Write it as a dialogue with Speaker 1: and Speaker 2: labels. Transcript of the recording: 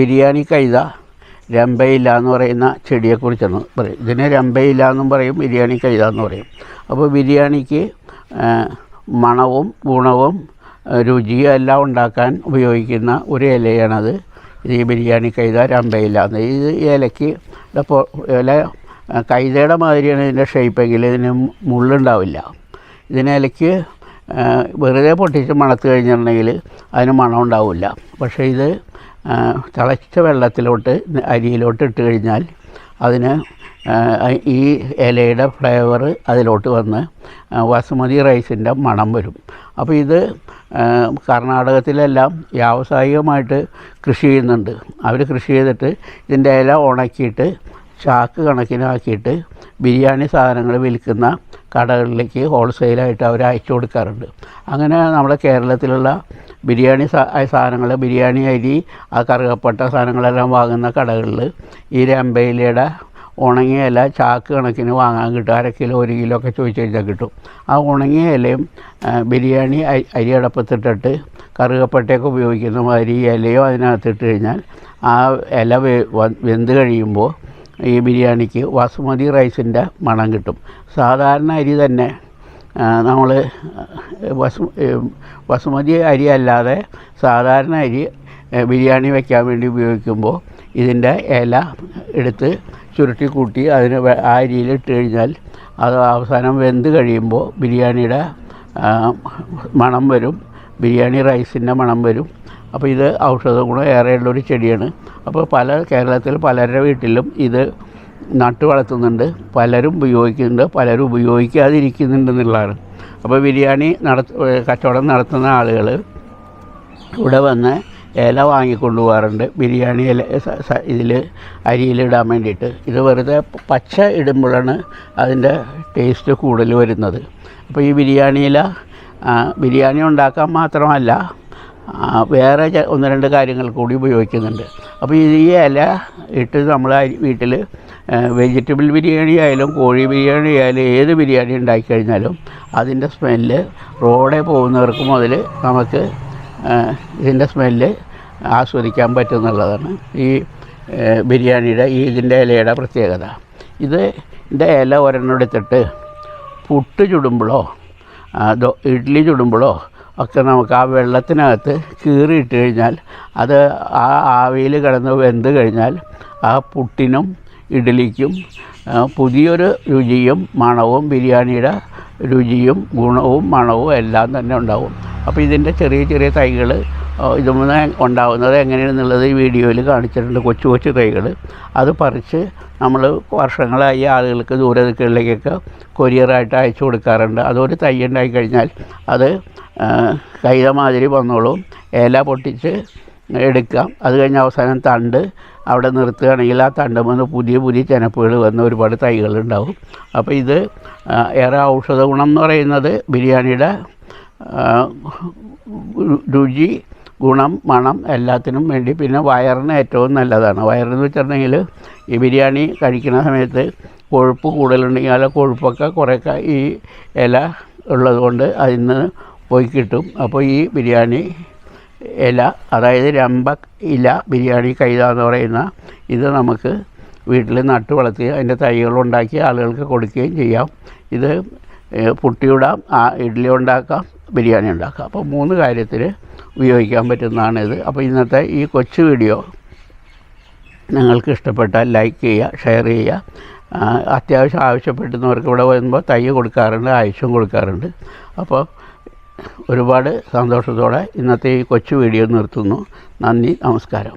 Speaker 1: ബിരിയാണി കൈത രമ്പയില്ല എന്ന് പറയുന്ന ചെടിയെക്കുറിച്ചാണ് പറയും. ഇതിനെ രമ്പയില്ല എന്നും പറയും ബിരിയാണി കൈത എന്ന് പറയും. അപ്പോൾ ബിരിയാണിക്ക് മണവും ഗുണവും രുചിയും എല്ലാം ഉണ്ടാക്കാൻ ഉപയോഗിക്കുന്ന ഒരു ഇലയാണത്. ഇത് ഈ ബിരിയാണി കൈത രമ്പയില്ല എന്ന് ഇത് ഇലയ്ക്ക് ഇല കൈതയുടെ മാതിരിയാണ് ഇതിന്റെ ഷേപ്പെങ്കിൽ ഇതിന് മുള്ളുണ്ടാവില്ല. ഇതിനിലയ്ക്ക് വെറുതെ പൊട്ടിച്ച് മണത്ത് കഴിഞ്ഞിട്ടുണ്ടെങ്കിൽ അതിന് മണം ഉണ്ടാവില്ല പക്ഷേ ഇത് തിളച്ച വെള്ളത്തിലോട്ട് അരിയിലോട്ട് ഇട്ട് കഴിഞ്ഞാൽ അതിന് ഈ ഇലയുടെ ഫ്ലേവർ അതിലോട്ട് വന്ന് വാസുമതി റൈസിന്റെ മണം വരും. അപ്പോൾ ഇത് കർണാടകത്തിലെല്ലാം വ്യാവസായികമായിട്ട് കൃഷി ചെയ്യുന്നുണ്ട്. അവർ കൃഷി ചെയ്തിട്ട് ഇതിന്റെ ഇല ഉണക്കിയിട്ട് ചാക്ക് കണക്കിനാക്കിയിട്ട് ബിരിയാണി സാധനങ്ങൾ വിൽക്കുന്ന കടകളിലേക്ക് ഹോൾസെയിലായിട്ട് അവർ അയച്ചു കൊടുക്കാറുണ്ട്. അങ്ങനെ നമ്മുടെ കേരളത്തിലുള്ള ബിരിയാണി സാധനങ്ങൾ ബിരിയാണി അരി ആ കറുകപ്പട്ട സാധനങ്ങളെല്ലാം വാങ്ങുന്ന കടകളിൽ ഈ രമ്പയിലയുടെ ഉണങ്ങിയ ഇല ചാക്ക് കണക്കിന് വാങ്ങാൻ കിട്ടും. അര കിലോ ഒരു കിലോ ഒക്കെ ചോദിച്ചു കഴിഞ്ഞാൽ കിട്ടും. ആ ഉണങ്ങിയ ഇലയും ബിരിയാണി അരി അടപ്പത്തിട്ടിട്ട് കറുകപ്പട്ടയൊക്കെ ഉപയോഗിക്കുന്ന അരി ഇലയോ അതിനകത്തിട്ട് കഴിഞ്ഞാൽ ആ ഇല വെന്ത് കഴിയുമ്പോൾ ഈ ബിരിയാണിക്ക് ബാസുമതി റൈസിന്റെ മണം കിട്ടും. സാധാരണ അരി തന്നെ നമ്മൾ ബസു ബസുമതി അരി അല്ലാതെ സാധാരണ അരി ബിരിയാണി വയ്ക്കാൻ വേണ്ടി ഉപയോഗിക്കുമ്പോൾ ഇതിന്റെ ഇല എടുത്ത് ചുരുട്ടി കൂട്ടി അതിന് ആ അരിയിൽ ഇട്ട് കഴിഞ്ഞാൽ അത് അവസാനം വെന്ത് കഴിയുമ്പോൾ ബിരിയാണിയുടെ മണം വരും. ബിരിയാണി റൈസിന്റെ മണം വരും. അപ്പോൾ ഇത് ഔഷധ ഗുണം ഏറെയുള്ളൊരു ചെടിയാണ്. അപ്പോൾ പല കേരളത്തിൽ പലരുടെ വീട്ടിലും ഇത് നട്ടു വളർത്തുന്നുണ്ട്. പലരും ഉപയോഗിക്കുന്നുണ്ട് പലരും ഉപയോഗിക്കാതിരിക്കുന്നുണ്ട് എന്നുള്ളതാണ്. അപ്പോൾ ബിരിയാണി നടത്ത കച്ചവടം നടത്തുന്ന ആളുകൾ ഇവിടെ വന്ന് ഇല വാങ്ങിക്കൊണ്ടു പോകാറുണ്ട് ബിരിയാണി ഇല ഇതിൽ അരിയിലിടാൻ വേണ്ടിയിട്ട്. ഇത് വെറുതെ പച്ച ഇടുമ്പോഴാണ് അതിന്റെ ടേസ്റ്റ് കൂടുതൽ വരുന്നത്. അപ്പോൾ ഈ ബിരിയാണി ഇല ബിരിയാണി ഉണ്ടാക്കാൻ മാത്രമല്ല വേറെ ഒന്ന് രണ്ട് കാര്യങ്ങൾ കൂടി ഉപയോഗിക്കുന്നുണ്ട്. അപ്പോൾ ഈ ഇല ഇട്ട് നമ്മൾ വീട്ടിൽ വെജിറ്റബിൾ ബിരിയാണി ആയാലും കോഴി ബിരിയാണി ആയാലും ഏത് ബിരിയാണി ഉണ്ടാക്കി കഴിഞ്ഞാലും അതിന്റെ സ്മെല്ല് റോഡിൽ പോകുന്നവർക്ക് മുതൽ നമുക്ക് ഇതിന്റെ സ്മെല്ല് ആസ്വദിക്കാൻ പറ്റുമെന്നുള്ളതാണ് ഈ ബിരിയാണിയുടെ ഈ ഇതിന്റെ ഇലയുടെ പ്രത്യേകത. ഇത് ഇതിന്റെ ഇല ഒരെണ്ണം എടുത്തിട്ട് പുട്ട് ചുടുമ്പോഴോ ഇഡ്ഡലി ചുടുമ്പോഴോ ഒക്കെ നമുക്ക് ആ വെള്ളത്തിനകത്ത് കീറിയിട്ട് കഴിഞ്ഞാൽ അത് ആ ആവിയിൽ കിടന്ന് വെന്ത് കഴിഞ്ഞാൽ ആ പുട്ടിനും ഇഡ്ഡലിക്കും പുതിയൊരു രുചിയും മണവും ബിരിയാണിയുടെ രുചിയും ഗുണവും മണവും എല്ലാം തന്നെ ഉണ്ടാവും. അപ്പോൾ ഇതിന്റെ ചെറിയ ചെറിയ തൈകൾ ഇതുമെന്ന് ഉണ്ടാവുന്നത് എങ്ങനെയാണെന്നുള്ളത് ഈ വീഡിയോയിൽ കാണിച്ചിട്ടുണ്ട്. കൊച്ചു കൊച്ചു തൈകൾ അത് പറിച്ച് നമ്മൾ വർഷങ്ങളായി ആളുകൾക്ക് ദൂരദിക്കുകളിലേക്കൊക്കെ കൊരിയറായിട്ട് അയച്ചു കൊടുക്കാറുണ്ട്. അതൊരു തൈ ഉണ്ടായി കഴിഞ്ഞാൽ അത് കൈത മാതിരി വന്നോളും. ഇല പൊട്ടിച്ച് എടുക്കാം. അത് കഴിഞ്ഞ അവസാനം തണ്ട് അവിടെ നിർത്തുകയാണെങ്കിൽ ആ തണ്ട് വന്ന് പുതിയ പുതിയ ചെനപ്പുകൾ വന്ന് ഒരുപാട് തൈകളുണ്ടാവും അപ്പോൾ ഇത് ഏറെ ഔഷധ ഗുണം എന്ന് പറയുന്നത് ബിരിയാണിയുടെ രുചി ഗുണം മണം എല്ലാത്തിനും വേണ്ടി. പിന്നെ വയറിന് ഏറ്റവും നല്ലതാണ്. വയറെന്ന് വെച്ചിട്ടുണ്ടെങ്കിൽ ഈ ബിരിയാണി കഴിക്കുന്ന സമയത്ത് കൊഴുപ്പ് കൂടുതലുണ്ടെങ്കിൽ ആ കൊഴുപ്പൊക്കെ കുറേയൊക്കെ ഈ ഇല ഉള്ളതുകൊണ്ട് അതിൽ നിന്ന് പോയി കിട്ടും. അപ്പോൾ ഈ ബിരിയാണി ഇല അതായത് രമ്പ ഇല ബിരിയാണി കൈത എന്ന് പറയുന്ന ഇത് നമുക്ക് വീട്ടിൽ നട്ടു വളർത്തി അതിന്റെ തൈകളുണ്ടാക്കി ആളുകൾക്ക് കൊടുക്കുകയും ചെയ്യാം. ഇത് പുട്ടിയിടാം ഇഡ്ഡലി ഉണ്ടാക്കാം ബിരിയാണി ഉണ്ടാക്കാം. അപ്പോൾ മൂന്ന് കാര്യത്തിൽ ഉപയോഗിക്കാൻ പറ്റുന്നതാണിത്. അപ്പോൾ ഇന്നത്തെ ഈ കൊച്ചു വീഡിയോ നിങ്ങൾക്ക് ഇഷ്ടപ്പെട്ടാൽ ലൈക്ക് ചെയ്യുക ഷെയർ ചെയ്യുക. അത്യാവശ്യം ആവശ്യപ്പെടുന്നവർക്ക് ഇവിടെ വരുമ്പോൾ തൈ കൊടുക്കാറുണ്ട് ആവശ്യം കൊടുക്കാറുണ്ട്. അപ്പോൾ ഒരുപാട് സന്തോഷത്തോടെ ഇന്നത്തെ ഈ കൊച്ചു വീഡിയോ നിർത്തുന്നു. നന്ദി നമസ്കാരം.